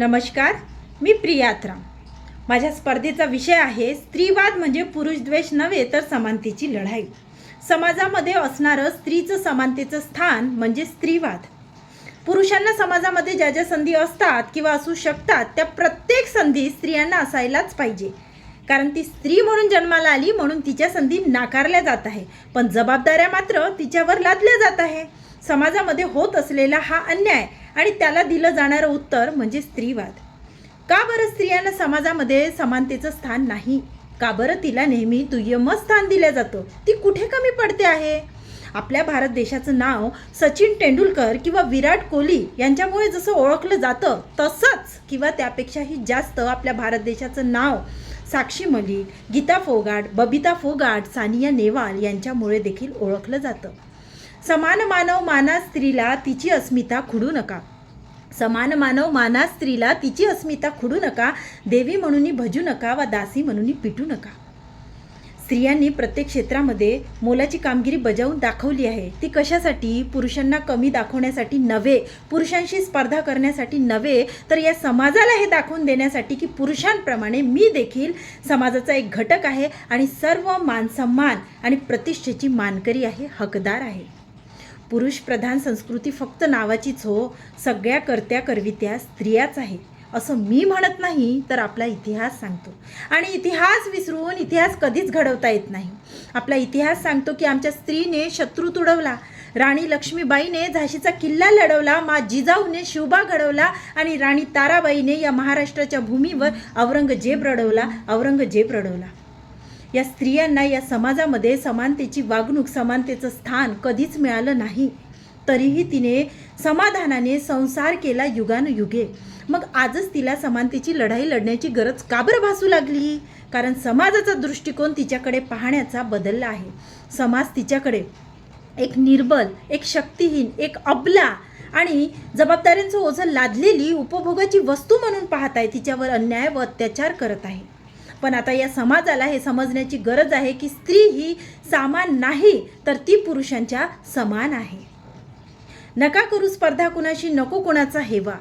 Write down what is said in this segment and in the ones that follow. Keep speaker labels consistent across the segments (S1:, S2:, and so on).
S1: नमस्कार मी प्रियात्रा माझ्या स्पर्धेचा विषय आहे स्त्रीवाद म्हणजे पुरुषद्वेष नव्हे तर समानतेची लढाई. समाजामध्ये असणारं स्त्रीचं समानतेचं स्थान म्हणजे स्त्रीवाद. पुरुषांना समाजामध्ये ज्या ज्या संधी असतात किंवा असू शकतात त्या प्रत्येक संधी स्त्रियांना असायलाच पाहिजे. कारण ती स्त्री म्हणून जन्माला आली म्हणून तिच्या संधी नाकारल्या जात आहे. पण जबाबदाऱ्या मात्र तिच्यावर लादल्या जात आहे. समाजामध्ये होत असलेला हा अन्याय आणि त्याला दिलं जाणारं उत्तर म्हणजे स्त्रीवाद. का बरं स्त्रियांना समाजामध्ये समानतेचं स्थान नाही? का बरं तिला नेहमी दुय्यमच स्थान दिलं जातं? ती कुठे कमी पडते आहे? आपल्या भारत देशाचं नाव सचिन तेंडुलकर किंवा विराट कोहली यांच्यामुळे जसं ओळखलं जातं तसंच किंवा त्यापेक्षाही जास्त आपल्या भारत देशाचं नाव साक्षी मलिक गीता फोगाट बबिता फोगाट सानिया नेवाल यांच्यामुळे देखील ओळखलं जातं. समान मानव माना स्त्रीला तिची अस्मिता खुडू नका. समान मानव माना स्त्रीला तिची अस्मिता खुडू नका. देवी म्हणून भजू नका वा दासी म्हणून पिटू नका. स्त्रियांनी प्रत्येक क्षेत्रामध्ये मोलाची कामगिरी बजावून दाखवली आहे. ती कशासाठी? पुरुषांना कमी दाखवण्यासाठी नव्हे पुरुषांशी स्पर्धा करण्यासाठी नव्हे तर या समाजाला हे दाखवून देण्यासाठी की पुरुषांप्रमाणे मी देखील समाजाचा एक घटक आहे आणि सर्व मानसन्मान आणि प्रतिष्ठेची मानकरी आहे हकदार आहे. पुरुष प्रधान संस्कृती फक्त नावाचीच हो सगळ्या करत्या करवित्या स्त्रियाच आहे. असं मी म्हणत नाही तर आपला इतिहास सांगतो. आणि इतिहास विसरून इतिहास कधीच घडवता येत नाही. आपला इतिहास सांगतो की आमच्या स्त्रीने शत्रू तुडवला राणी लक्ष्मीबाईने झाशीचा किल्ला लढवला मा जिजाऊने शिवबा घडवला आणि राणी ताराबाईने या महाराष्ट्राच्या भूमीवर औरंगजेब रडवला औरंगजेब रडवला. या स्त्रियांना या समाजामध्ये समानतेची वागणूक समानतेचं स्थान कधीच मिळालं नाही. तरीही तिने समाधानाने संसार केला युगानुयुगे. मग आजच तिला समानतेची लढाई लढण्याची गरज का बरं भासू लागली? कारण समाजाचा दृष्टिकोन तिच्याकडे पाहण्याचा बदलला आहे. समाज तिच्याकडे एक निर्बल एक शक्तिहीन एक अबला आणि जबाबदाऱ्यांचं ओझं लादलेली उपभोगाची वस्तू म्हणून पाहत आहे. तिच्यावर अन्याय व अत्याचार करत आहे. पण आता या समाजाला हे समजण्याची गरज आहे की स्त्री ही सामान नाही तर ती पुरुषांच्या समान आहे. नका करू स्पर्धा कुणाशी नको कुणाचा हेवा.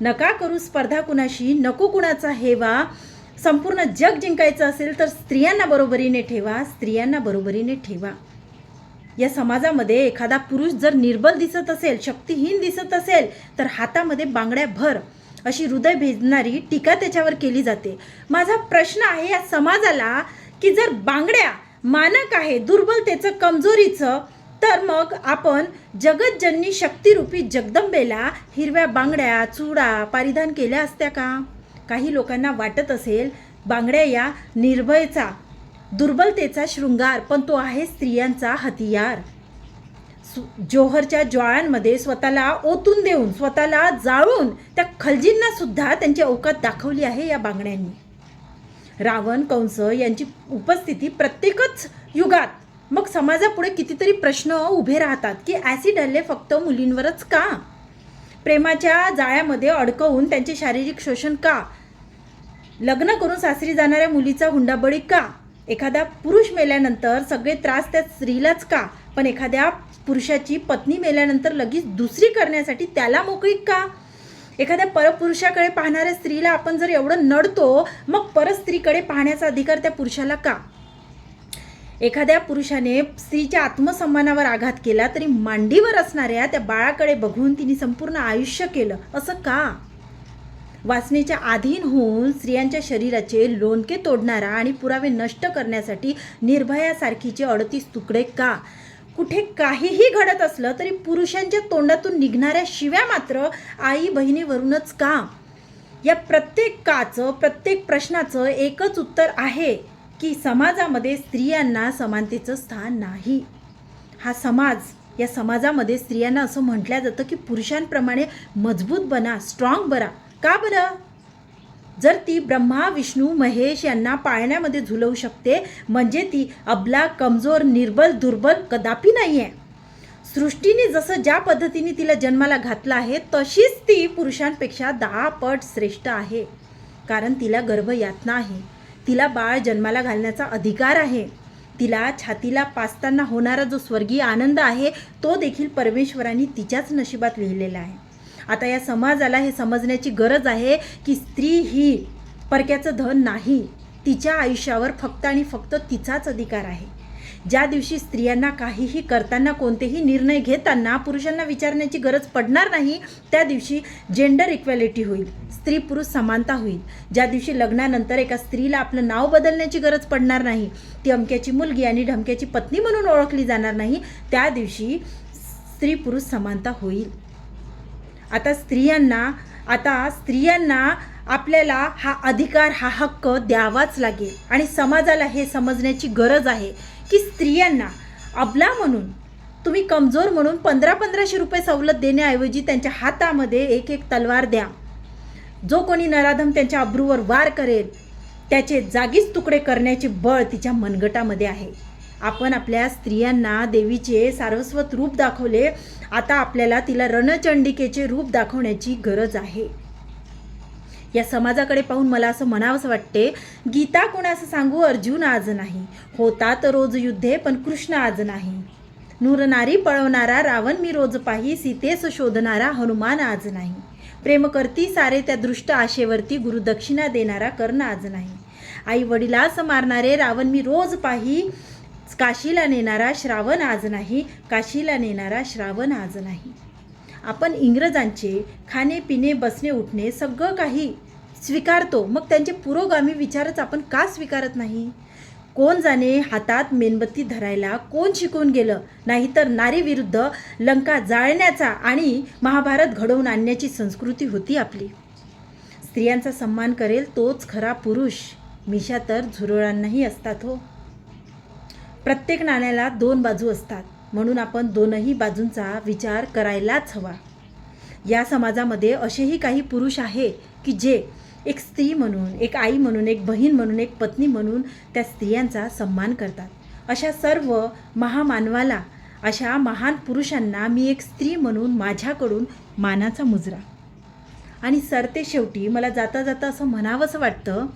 S1: नका करू स्पर्धा कुणाशी नको कुणाचा हेवा. संपूर्ण जग जिंकायचं असेल तर स्त्रियांना बरोबरीने ठेवा स्त्रियांना बरोबरीने ठेवा. या समाजामध्ये एखादा पुरुष जर निर्बल दिसत असेल शक्तिहीन दिसत असेल तर हातामध्ये बांगड्या भर. अशी हृदय भेदणारी टीका त्याच्यावर केली जाते. माझा प्रश्न आहे या समाजाला की जर बांगड्या मानक आहे दुर्बलतेचं कमजोरीचं तर मग आपण जगतजननी शक्तिरूपी जगदंबेला हिरव्या बांगड्या चुडा परिधान केल्या असत्या का? काही लोकांना वाटत असेल बांगड्या या निर्भयचा दुर्बलतेचा शृंगार पण तो आहे स्त्रियांचा हतियार जोहरच्या ज्वाळांमध्ये स्वतःला ओतून देऊन स्वतःला जाळून त्या खलजींना सुद्धा त्यांची अवकात दाखवली आहे या बांगड्यांनी. रावण कंस यांची उपस्थिती प्रत्येकच युगात मग समाजापुढे कितीतरी प्रश्न उभे राहतात की ॲसिड हल्ले फक्त मुलींवरच का? प्रेमाच्या जाळ्यामध्ये अडकवून त्यांचे शारीरिक शोषण का? लग्न करून सासरी जाणाऱ्या मुलीचा हुंडाबळी का? एखादा पुरुष मेल्यानंतर सगळे त्रास त्या स्त्रीलाच का? पण एखाद्या पुरुषाची पत्नी मेल्यानंतर लगेच दुसरी करण्यासाठी त्याला मोकळी का? एखाद्या परपुरुषाकडे पाहणाऱ्या स्त्रीला आपण जर एवढं नडतो मग परत स्त्रीकडे पाहण्याचा अधिकार त्या पुरुषाला का? एखाद्या पुरुषाने स्त्रीच्या आत्मसन्मानावर आघात केला तरी मांडीवर असणाऱ्या त्या बाळाकडे बघून तिने संपूर्ण आयुष्य केलं. असं का? वासनेच्या अधीन होऊन स्त्रियांच्या शरीराचे लोणके तोडणारा आणि पुरावे नष्ट करण्यासाठी निर्भयासारखीचे अडतीस तुकडे का? कुठे काहीही घडत असलं तरी पुरुषांच्या तोंडातून निघणाऱ्या शिव्या मात्र आई बहिणीवरूनच का? या प्रत्येक काचं प्रत्येक प्रश्नाचं एकच उत्तर आहे की समाजामध्ये स्त्रियांना समानतेचं स्थान नाही. हा समाज या समाजामध्ये स्त्रियांना असं म्हटलं जातं की पुरुषांप्रमाणे मजबूत बना स्ट्रॉंग बना. का बरं? जर ती ब्रह्मा विष्णू महेश यांना पाळण्यामध्ये झुलवू शकते म्हणजे ती अबला कमजोर निर्बल दुर्बल कदापि नाही आहे सृष्टीने जसं ज्या पद्धतीने तिला जन्माला घातलं आहे तशीच ती पुरुषांपेक्षा दहा पट श्रेष्ठ आहे. कारण तिला गर्भयातना आहे तिला बाळ जन्माला घालण्याचा अधिकार आहे. तिला छातीला पाचताना होणारा जो स्वर्गीय आनंद आहे तो देखील परमेश्वरांनी तिच्याच नशिबात लिहिलेला आहे. आता या समाजाला हे समजण्याची गरज आहे की स्त्री ही परक्याचं धन नाही तिच्या आयुष्यावर फक्त आणि फक्त तिचाच अधिकार आहे. ज्या दिवशी स्त्रियांना काहीही करताना कोणतेही निर्णय घेताना पुरुषांना विचारण्याची गरज पडणार नाही त्या दिवशी जेंडर इक्वॅलिटी होईल स्त्री पुरुष समानता होईल. ज्या दिवशी लग्नानंतर एका स्त्रीला आपलं नाव बदलण्याची गरज पडणार नाही ती अमक्याची मुलगी आणि ढमक्याची पत्नी म्हणून ओळखली जाणार नाही त्या दिवशी स्त्री पुरुष समानता होईल. आता स्त्रियांना आता स्त्रियांना आपल्याला हा अधिकार हा हक्क द्यावाच लागेल. आणि समाजाला हे समजण्याची गरज आहे की स्त्रियांना अबला म्हणून तुम्ही कमजोर म्हणून पंधरा पंधराशे रुपये सवलत देण्याऐवजी त्यांच्या हातामध्ये एक एक तलवार द्या. जो कोणी नराधम त्यांच्या अब्रूवर वार करेल त्याचे जागीच तुकडे करण्याचे बळ तिच्या मनगटामध्ये आहे. आपण आपल्या स्त्रियांना देवीचे सारस्वत रूप दाखवले आता आपल्याला तिला रणचंडिकेचे रूप दाखवण्याची गरज आहे. या समाजाकडे पाहून मला असं म्हणावंसं वाटते गीता कोणाचं सांगू अर्जुन आज नाही. होता तर रोज युद्धे पण कृष्ण आज नाही. नूरनारी पळवणारा रावण मी रोज पाही सीतेस शोधणारा हनुमान आज नाही. प्रेम करती सारे त्या दृष्ट आशेवरती गुरुदक्षिणा देणारा कर्ण आज नाही. आई वडिलास मारणारे रावण मी रोज पाही काशीला नेणारा श्रावण आज नाही काशीला नेणारा श्रावण आज नाही. आपण इंग्रजांचे खाणे पिणे बसणे उठणे सगळं काही स्वीकारतो. मग त्यांचे पुरोगामी विचारच आपण का स्वीकारत नाही? कोण जाणे हातात मेणबत्ती धरायला? कोण शिकून गेलं? नाहीतर नारीविरुद्ध लंका जाळण्याचा आणि महाभारत घडवून आणण्याची संस्कृती होती आपली. स्त्रियांचा सन्मान करेल तोच खरा पुरुष. मिशा तर झुरळांनाही असतात हो. प्रत्येक नाण्याला दोन बाजू असतात. म्हणून आपण दोनही बाजूंचा विचार करायलाच हवा. या समाजामध्ये असेही काही पुरुष आहे की जे एक स्त्री म्हणून एक आई म्हणून एक बहीण म्हणून एक पत्नी म्हणून त्या स्त्रियांचा सन्मान करतात. अशा सर्व महामानवाला अशा महान पुरुषांना मी एक स्त्री म्हणून माझ्याकडून मानाचा मुजरा. आणि सरते शेवटी मला जाता जाता असं म्हणावंसं वाटतं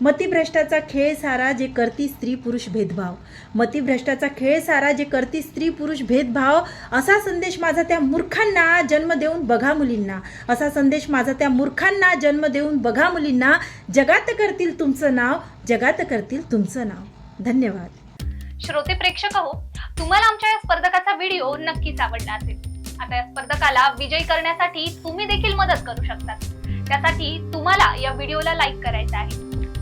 S1: मतिभ्रष्टाचा खेळ सारा जे करती स्त्री पुरुष भेदभाव. मतिभ्रष्टाचा खेळ सारा जे करती स्त्री पुरुष भेदभाव असा संदेश माझा त्या मूर्खांना जन्म देऊन बघा मुलींना. असा संदेश माझा त्या मूर्खांना जन्म देऊन बघा मुलींना. जगात करतील तुमचं नाव जगात करतील तुमचं नाव. धन्यवाद.
S2: श्रोते प्रेक्षक हो तुम्हाला आमच्या या स्पर्धकाचा व्हिडिओ नक्कीच आवडला असेल. आता या स्पर्धकाला विजयी करण्यासाठी तुम्ही देखील मदत करू शकता. त्यासाठी तुम्हाला या व्हिडिओला लाईक करायचं आहे.